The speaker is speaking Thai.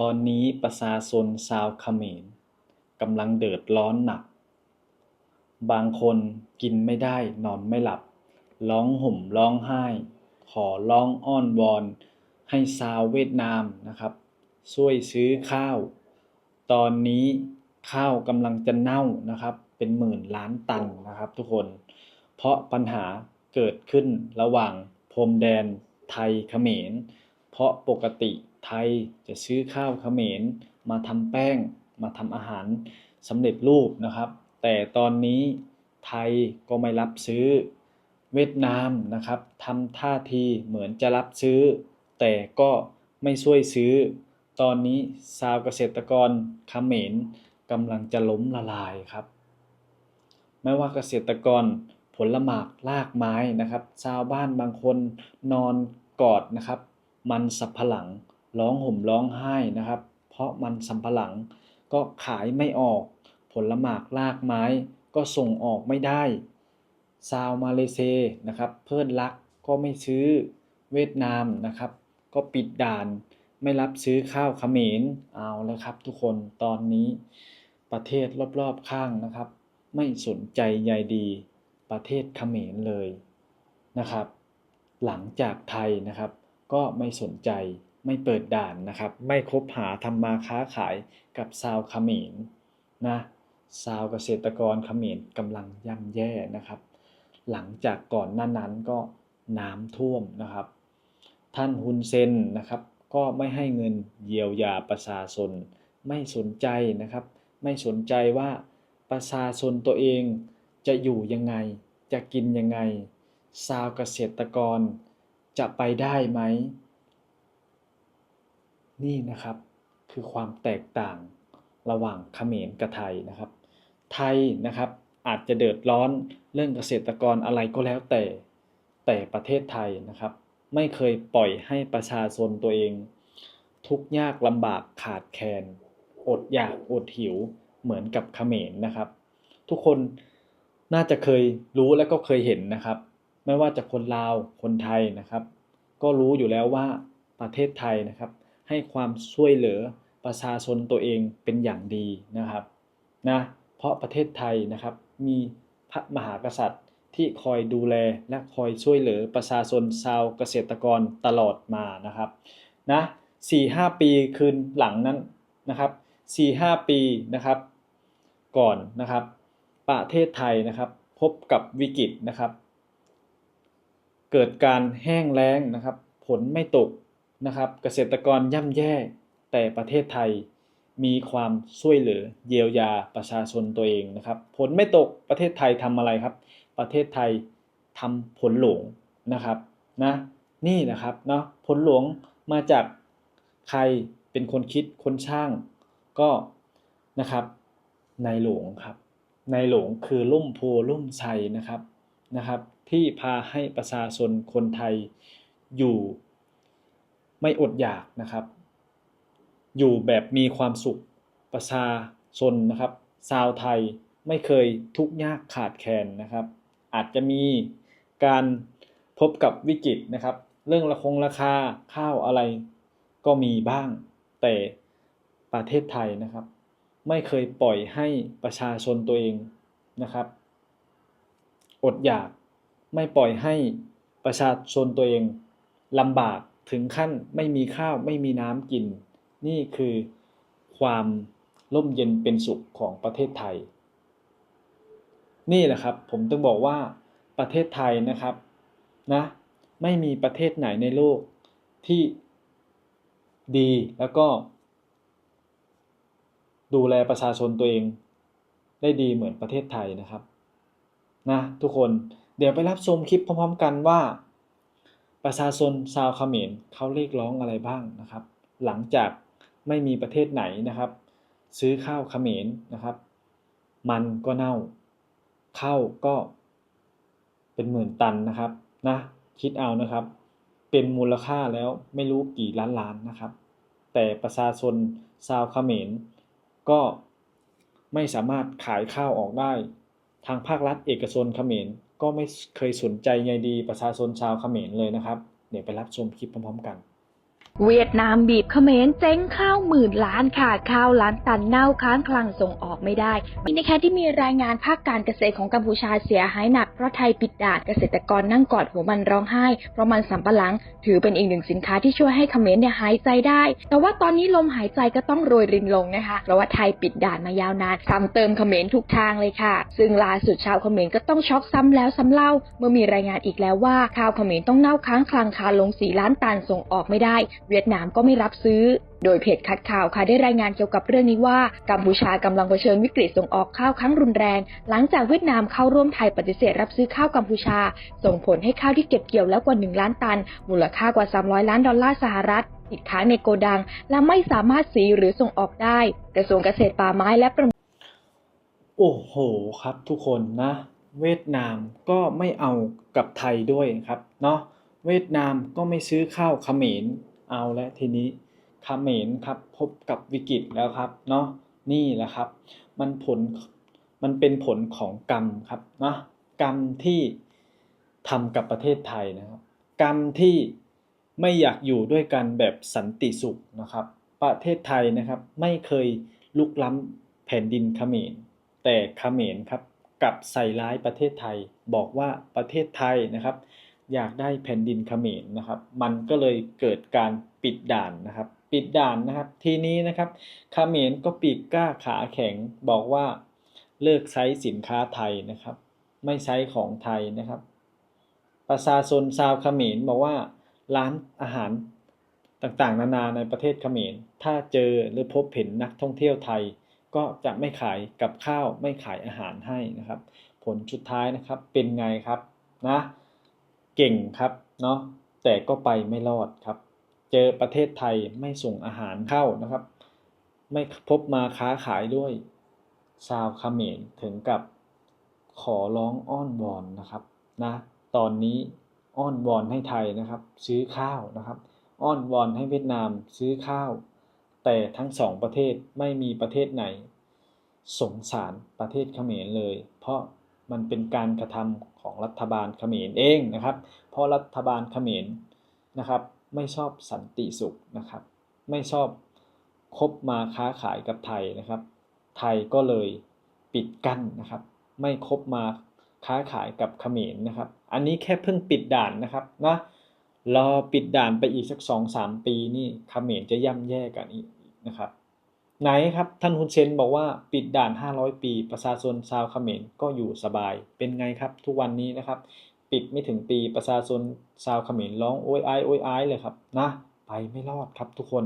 ตอนนี้ประชาชนชาวเขมรกำลังเดือดร้อนหนัก บางคนกินไม่ได้นอนไม่หลับ ร้องห่มร้องไห้ ขอร้องอ้อนวอน ให้ชาวเวียดนามนะครับ ช่วยซื้อข้าว ตอนนี้ข้าวกำลังจะเน่านะครับ เป็นหมื่นล้านตันนะครับ ทุกคน เพราะปัญหาเกิดขึ้นระหว่างพรมแดนไทยเขมร เพราะปกติ ไทยจะซื้อข้าวเขมร มาทำแป้ง มาทำอาหารสำเร็จรูปนะครับ แต่ตอนนี้ไทยก็ไม่รับซื้อ เวียดนามนะครับทำท่าทีเหมือนจะรับซื้อ แต่ก็ไม่ช่วยซื้อ ตอนนี้ชาวเกษตรกรเขมรกำลังจะล้มละลายครับไม่ว่าเกษตรกรผลหมากรากไม้นะครับ ชาวบ้านบางคนนอนกอดนะครับ มันสับปะหลัง ร้องห่มร้องไห้นะครับ เพราะมันสับปะหลังก็ขายไม่ออก ผลหมากรากไม้ก็ส่งออกไม่ได้ชาวมาเลเซนะครับ เพื่อนรักก็ไม่ซื้อเวียดนามนะครับ ก็ปิดด่านไม่รับซื้อข้าวเขมรเอาแล้วครับ ทุกคนตอนนี้ประเทศรอบๆข้างนะครับ ไม่สนใจใยดีประเทศเขมรเลยนะครับ หลังจากไทยนะครับ ก็ไม่สนใจ ไม่เปิดด่านนะครับ ไม่คบหาทำมาค้าขายกับชาวเขมรนะชาวเกษตรกรเขมรกำลังย่ำแย่นะครับ หลังจากก่อนหน้านั้นก็น้ำท่วมนะครับ ท่านฮุนเซนนะครับ ก็ไม่ให้เงินเยียวยาประชาชน ไม่สนใจนะครับ ไม่สนใจว่าประชาชนตัวเองจะอยู่ยังไง จะกินยังไงชาวเกษตรกรจะไปได้ไหม นี่นะครับคือความแตกต่างระหว่างเขมรกับไทยนะครับ ไทยนะครับอาจจะเดือดร้อนเรื่องเกษตรกรอะไรก็แล้วแต่แต่ประเทศไทยนะครับ ไม่เคยปล่อยให้ประชาชนตัวเอง ทุกยากลำบากขาดแคลนอดอยากอดหิวเหมือนกับเขมรนะครับ ทุกคนน่าจะเคยรู้และก็เคยเห็นนะครับ ไม่ว่าจะคนลาวคนไทยนะครับ ก็รู้อยู่แล้วว่าประเทศไทยนะครับ ให้ความช่วยเหลือประชาชนตัวเองเป็นอย่างดีนะครับนะเพราะประเทศไทยนะครับมีพระมหากษัตริย์ที่คอยดูแลและคอยช่วยเหลือประชาชนชาวเกษตรกรตลอดมานะครับนะสี่ห้าปีคืนหลังนั้นนะครับสี่ห้าปีนะครับ ก่อนนะครับ ประเทศไทยนะครับ พบกับวิกฤตนะครับ เกิดการแห้งแล้งนะครับ ผลไม่ตก นะครับ เกษตรกรย่ำแย่ แต่ประเทศไทยมีความช่วยเหลือเยียวยาประชาชนตัวเองนะครับ ผลไม่ตกประเทศไทยทำอะไรครับ ประเทศไทยทำผลหลวงนะครับนะนี่นะครับเนาะผลหลวงมาจากใครเป็นคนคิดคนช่างก็นะครับในหลวงครับในหลวงคือลุ่มโพลุ่มชัยนะครับนะครับ ที่พาให้ประชาชนคนไทยอยู่ ไม่อดอยากนะครับ อยู่แบบมีความสุขประชาชนนะครับชาวไทยไม่เคยทุกข์ยากขาดแคลนนะครับ อาจจะมีการพบกับวิกฤตนะครับ เรื่องราคงราคาข้าวอะไรก็มีบ้างแต่ประเทศไทยนะครับ ไม่เคยปล่อยให้ประชาชนตัวเองนะครับ อดอยากไม่ปล่อยให้ประชาชนตัวเองลำบาก ถึงขั้นไม่มีข้าวไม่มีน้ำกิน นี่คือความร่มเย็นเป็นสุขของประเทศไทย นี่แหละครับ ผมต้องบอกว่าประเทศไทยนะครับนะไม่มีประเทศไหนในโลกที่ดีแล้วก็ ดูแลประชาชนตัวเอง ได้ดีเหมือนประเทศไทยนะครับนะทุกคนเดี๋ยวไปรับชมคลิปพร้อม ๆ กันว่า ประชาชนชาวเขมรเขาเรียกร้องอะไรบ้างนะครับ หลังจากไม่มีประเทศไหนนะครับ ซื้อข้าวเขมรนะครับ มันก็เน่าข้าวก็เป็นหมื่นตันนะครับนะคิดเอานะครับ เป็นมูลค่าแล้วไม่รู้กี่ล้านล้านนะครับ แต่ประชาชนชาวเขมรก็ไม่สามารถขายข้าวออกได้ ทางภาครัฐเอกชนเขมร ก็ไม่เคยสนใจใยดีประชาชนชาวเขมรเลยนะครับ เดี๋ยวไปรับชมคลิปพร้อมๆกันเวียดนามบีบเขมรเจ๊งข้าวหมื่นล้านค่ะข้าวล้านตันเน่าค้างคลังส่งออกไม่ได้มีนะคะที่มีรายงานภาคการเกษตรของกัมพูชาเสียหายหนัก เพราะไทยปิดด่านเกษตรกรนั่งกอดหัวมันร้องไห้ เพราะมันสำปะหลัง ถือเป็นอีกหนึ่งสินค้าที่ช่วยให้เขมรเนี่ยหายใจได้ แต่ว่าตอนนี้ลมหายใจก็ต้องโรยรินลงนะคะ เพราะว่าไทยปิดด่านมายาวนานซ้ำเติมเขมรทุกทางเลยค่ะ ซึ่งล่าสุดชาวเขมรก็ต้องช็อกซ้ำแล้วซ้ำเล่า เมื่อมีรายงานอีกแล้วว่าข้าวเขมรต้องเน่าค้างคลังคาลง4ล้านตันส่งออกไม่ได้ เวียดนามก็ไม่รับซื้อ โดยเพจคัดข่าวค่ะได้รายงานเกี่ยวกับเรื่องนี้ว่ากัมพูชากำลังเผชิญวิกฤตส่งออกข้าวครั้งรุนแรง หลังจากเวียดนามเข้าร่วมไทยปฏิเสธรับซื้อข้าวกัมพูชา ส่งผลให้ข้าวที่เก็บเกี่ยวแล้วกว่า 1 ล้านตัน มูลค่ากว่า 300 ล้านดอลลาร์สหรัฐติดค้างในโกดัง และไม่สามารถสีหรือส่งออกได้ กระทรวงเกษตรป่าไม้และประมงโอ้โหครับทุกคนนะ เวียดนามก็ไม่เอากับไทยด้วยครับเนาะเวียดนามก็ไม่ซื้อข้าวเขมรเอาและทีนี้ เขมรครับพบกับวิกฤตแล้วครับเนาะนี่แหละครับ มันผลมันเป็นผลของกรรมครับเนาะกรรมที่ทำกับประเทศไทยนะครับ กรรมที่ไม่อยากอยู่ด้วยกันแบบสันติสุขนะครับ ประเทศไทยนะครับไม่เคยลุกล้ำแผ่นดินเขมรแต่เขมรครับกลับใส่ร้ายประเทศไทย บอกว่าประเทศไทยนะครับ อยากได้แผ่นดินเขมรนะครับ มันก็เลยเกิดการปิดด่านนะครับ ปิดด่านนะครับ ทีนี้นะครับคาเมรก็ปีกกล้าขาแข็งบอกว่าเลิกใช้สินค้าไทยนะครับ ไม่ใช้ของไทยนะครับ ประชาชนชาวเขมรบอกว่าร้านอาหารต่างๆ นานาในประเทศเขมร ถ้าเจอหรือพบเห็นนักท่องเที่ยวไทย ก็จะไม่ขายกับข้าวไม่ขายอาหารให้นะครับ ผลสุดท้ายนะครับเป็นไงครับนะ เก่งครับเนาะแต่ก็ไปไม่รอดครับ เจอประเทศไทยไม่ส่งอาหารเข้านะครับ ไม่พบมาค้าขายด้วยชาวเขมรถึงกับขอร้องอ้อนวอนนะครับนะตอนนี้อ้อนวอนให้ไทยนะครับ ซื้อข้าวนะครับ อ้อนวอนให้เวียดนามซื้อข้าว แต่ทั้งสองประเทศไม่มีประเทศไหน สงสารประเทศเขมรเลย เพราะมันเป็นการกระทำของรัฐบาลเขมรเองนะครับ เพราะรัฐบาลเขมรนะครับ ไม่ชอบสันติสุขนะครับ ไม่ชอบคบมาค้าขายกับไทยนะครับ ไทยก็เลยปิดกั้นนะครับ ไม่คบมาค้าขายกับเขมรนะครับ อันนี้แค่เพิ่งปิดด่านนะครับนะรอปิดด่านไปอีกสักสองสามปีนี่เขมรจะย่ำแย่กันอีกนะครับ ไหนครับท่านฮุนเซนบอกว่าปิดด่าน 500 ปี ประชาชนชาวเขมรก็อยู่สบายเป็นไงครับ ทุกวันนี้นะครับ ปิดไม่ถึงปีประชาชนชาวเขมรร้องโอยอายโอยอายเลยครับนะ ไปไม่รอดครับทุกคน